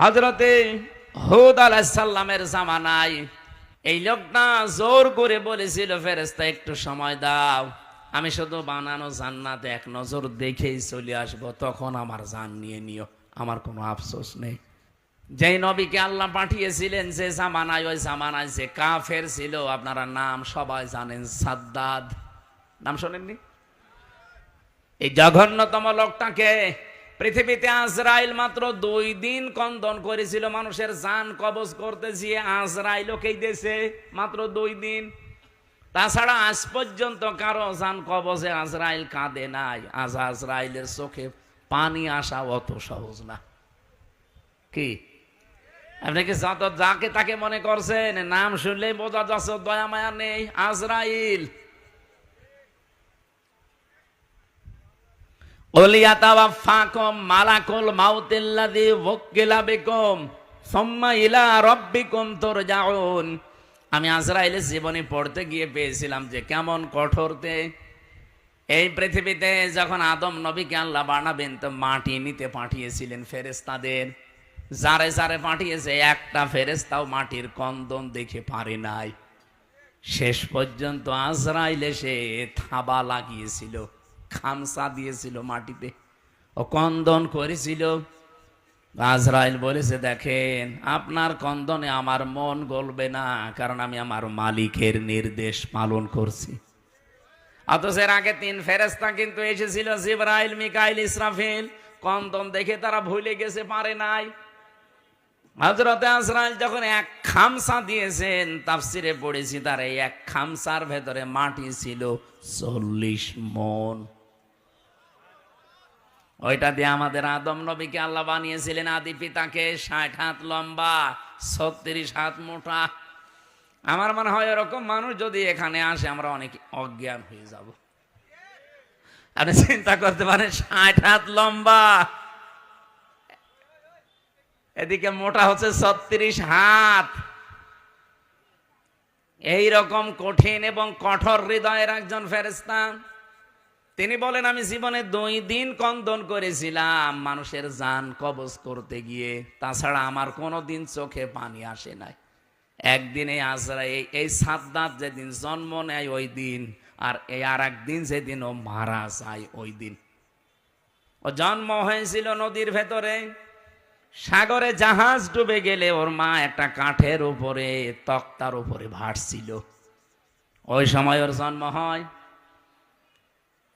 হজরতে হুদ আলাহিসাল্লামের জামানায় এই লোকটা জোর করে বলেছিল ফেরেস্তা একটু সময় দাও। আমি শুধু বানানো জান্নাত এক নজর দেখেই চলে আসব, তখন আমার জান নিয়ে নিও। আমার কোনো আফসোস নেই। যেই নবীকে আল্লাহ পাঠিয়েছিলেন যে জামানায়, ওই জামানায় যে কাফের ছিল, আপনারা নাম সবাই জানেন, সাদ্দাদ। নাম শোনেননি? এই জঘন্যতম লোকটাকে পৃথিবীতে আজরাইল মাত্র দুই দিন কন্দন করেছিল, মানুষের জান কবজ করতে গিয়ে আজরাইলকেই দেশে মাত্র দুই দিন। তাছাড়া আজ পর্যন্ত কারও জান কবজে আজরাইল কাঁদে নাই, আজ আজরাইলের চোখে পানি আসা অত সহজ না। কি? আপনি কি যত যাকে তাকে মনে করছেন? নাম শুনলেই বোঝা যাচ্ছে দয়া মায়া নেই, আজরাইল। আমি আজরাইলের জীবনী পড়তে গিয়ে পেয়েছিলাম যে কেমন কঠোরতে এই পৃথিবীতে যখন আদম নবীকে আল্লাহ বানাবেন, তো মাটি নিতে পাঠিয়েছিলেন ফেরেস্তাদের যারে যারে পাঠিয়েছে, একটা ফেরেস্তাও মাটির কন্দন দেখে পারে নাই। শেষ পর্যন্ত আজরাইল এসে থাবা লাগিয়েছিল। খামসা দিয়েছিল মাটিতে। ও কন্দন করেছিল। আজরাইল বলেছে, দেখেন, আপনার কন্দনে আমার মন গলবে না, কারণ আমি আমার মালিকের নির্দেশ পালন করছি। অথচ আগে তিন ফেরেস্তা কিন্তু এসেছিল, জিব্রাইল, মিকাইল, ইসরাফিল। কন্দন দেখে তারা ভুলে গেছে, পারে নাই। হজরতে আজরাইল যখন এক খামসা দিয়েছেন, তাফসিরে পড়েছি, তার এই এক খামসার ভেতরে মাটি ছিল চল্লিশ মন। ওইটা দিয়ে আমাদের আদম নবীকে আল্লাহ বানিয়েছিলেন আদি পিতাকে, ষাট হাত লম্বা, ছত্রিশ হাত মোটা। আমার মনে হয় এরকম মানুষ যদি এখানে আসে, আমরা অনেক অজ্ঞান হয়ে যাব। আপনি চিন্তা করতে পারেন, ষাট হাত লম্বা। এদিকে মোটা হচ্ছে ছত্রিশ হাত। এই রকম কঠিন এবং কঠোর হৃদয়ের একজন ফেরেস্তা তিনি বলেন, আমি জীবনে দুই দিন কন্দন করেছিলাম মানুষের জান কবজ করতে গিয়ে। তাছাড়া আমার কোনো দিন চোখে পানি আসে নাই। একদিন আজরা, এই এই সাদ্দাত যেদিন জন্ম নেয় ওই দিন, আর এই আর একদিন যেদিন ও মারা যায় ওই দিন। ও জন্ম হয়েছিল নদীর ভেতরে। সাগরে জাহাজ ডুবে গেলে ওর মা একটা কাঠের উপরে, তক্তার উপরে ভাসছিল। ওই সময় ওর জন্ম হয়।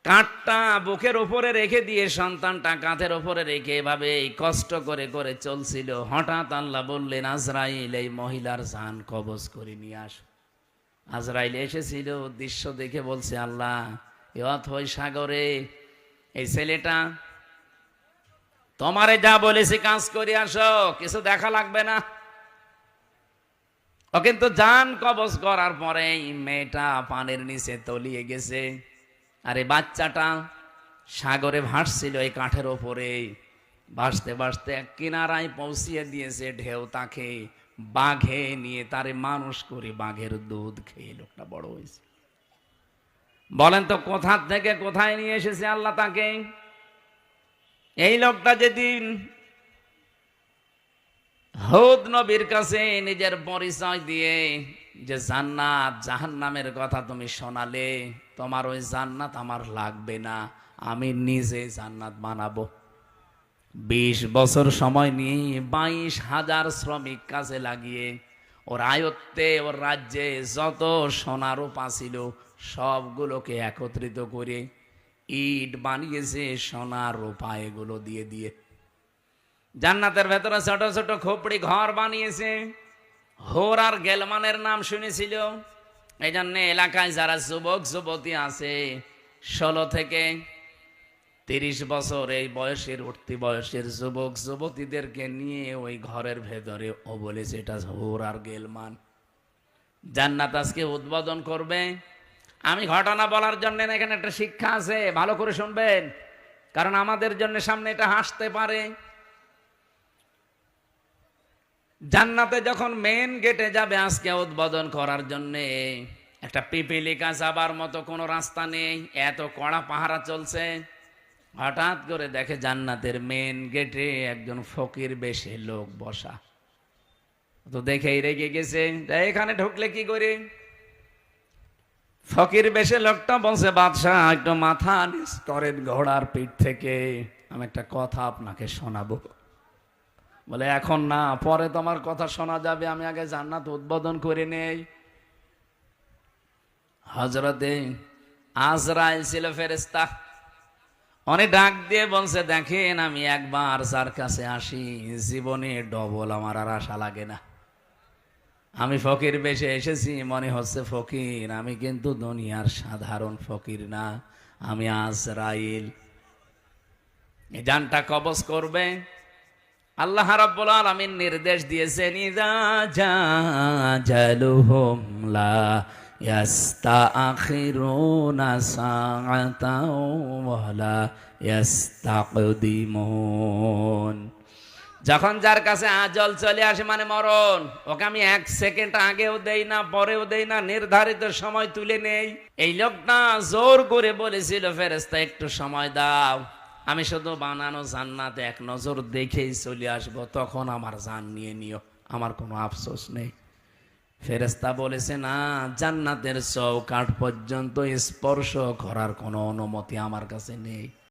কাঠটা বুকের উপরে রেখে দিয়ে সন্তানটা কাঁধের উপরে রেখে এভাবে কষ্ট করে করে চলছিল। হঠাৎ আল্লাহ বললেন, আজরাইল, এই মহিলার জান কবজ করে নিয়ে আস। আজরাইল এসেছিল, দৃশ্য দেখে বলছে, আল্লাহ অথই সাগরে, এই ছেলেটা, তোমারে যা বলেছি কাজ করে আসো, কিছু দেখা লাগবে না। ও কিন্তু জান কবজ করার পরে মেয়েটা পানের নিচে তলিয়ে গেছে। আরে বাচ্চাটা সাগরে ভাসছিল এই কাঠের ওপরে। ভাসতে ভাসতে এক কিনারায় পৌঁছিয়ে দিয়েছে ঢেউ তাকে। বাঘে নিয়ে তারে মানুষ করে বাঘের দুধ খেয়ে লোকটা বড় হয়েছে। বলেন তো, কোথা থেকে কোথায় নিয়ে এসেছে আল্লাহ তাকে? এই লোকটা যেদিন হৌদ নবীর কাছে নিজের পরিচয় দিয়ে যে জান্নাত, জাহান্নামের কথা তুমি শোনালে, তোমার ওই জান্নাত আমার লাগবে না, আমি নিজে জান্নাত বানাবো। বিশ বছর সময় নিয়ে বাইশ হাজার শ্রমিক কাজে লাগিয়ে, ওর আয়ত্তে, ওর রাজ্যে যত সোনা রূপা ছিল, সবগুলোকে একত্রিত করে ইট বানিয়েছে সোনার রূপা এগুলো দিয়ে দিয়ে। জান্নাতের ভেতরে ছোট ছোট খোপড়ি ঘর বানিয়েছে হোর আর গেলমানের নাম শুনেছিল? এই জন্য এলাকায় যারা যুবক, যুবতী আছে, ষোলো থেকে তিরিশ বছর এই বয়সের, উঠতি বয়সের যুবক, যুবতীদেরকে নিয়ে ওই ঘরের ভেতরে ও বলেছে, এটা হোর আর গেলমান। জান্নাত আজকে উদ্বোধন করবে। আমি ঘটনা বলার জন্য এখানে একটা শিক্ষা আছে, ভালো করে শুনবেন। কারণ আমাদের জন্য সামনে এটা হাসতে পারে। জান্নাতে যখন মেন গেটে যাবে আজকে উদ্বোধন করার জন্য, একটা পিপিলিকা যাবার মতো কোনো রাস্তা নেই, এত কড়া পাহারা চলছে। হঠাৎ করে দেখে জান্নাতের মেন গেটে একজন ফকির বেশে লোক বসা। তো দেখেই রেগে গেছে এখানে ঢুকলে কি করে? ফকির বেশে লোকটা বলছে, বাদশাহ, একটু মাথা করেন, ঘোড়ার পিঠ থেকে। আমি একটা কথা আপনাকে শোনাবো। বলে, এখন না, পরে তোমার কথা শোনা যাবে, আমি আগে জান্নাত উদ্বোধন করে নেই। হজরতে আজরাইল ছিল ফেরেস্তা অনেক ডাক দিয়ে বলছে, দেখেন, আমি একবার যার কাছে আসি, জীবনে ডবল আমার আর আশা লাগে না। আমি ফকির বেশে এসেছি, মনে হচ্ছে ফকির, আমি কিন্তু দুনিয়ার সাধারণ ফকির না, আমি আজরাইল। জানটা কবজ করবে। আল্লাহ রাব্বুল আলামিন নির্দেশ দিয়েছেন ইযা জাজালুহুম লা ইয়াস্তাখিরুনা সাআতাও ওয়ালা ইয়াস্তাকদিমুন। যখন যার কাছে আজল চলে আসে মানে মরণ, ওকে আমি এক সেকেন্ড আগেও দেই না, পরেও দেই না, নির্ধারিত সময় তুলে নেই। এই লোকটা জোর করে বলেছিল ফেরেস্তা একটু সময় দাও। আমি শুধু বানানো জান্নাত এক নজর দেখেই চলে আসব, তখন আমার জান নিয়ে নিও, আমার কোনো আফসোস নেই। ফেরেস্তা বলেছে, না, জান্নাতের চৌকাঠ পর্যন্ত স্পর্শ করার কোনো অনুমতি আমার কাছে নেই।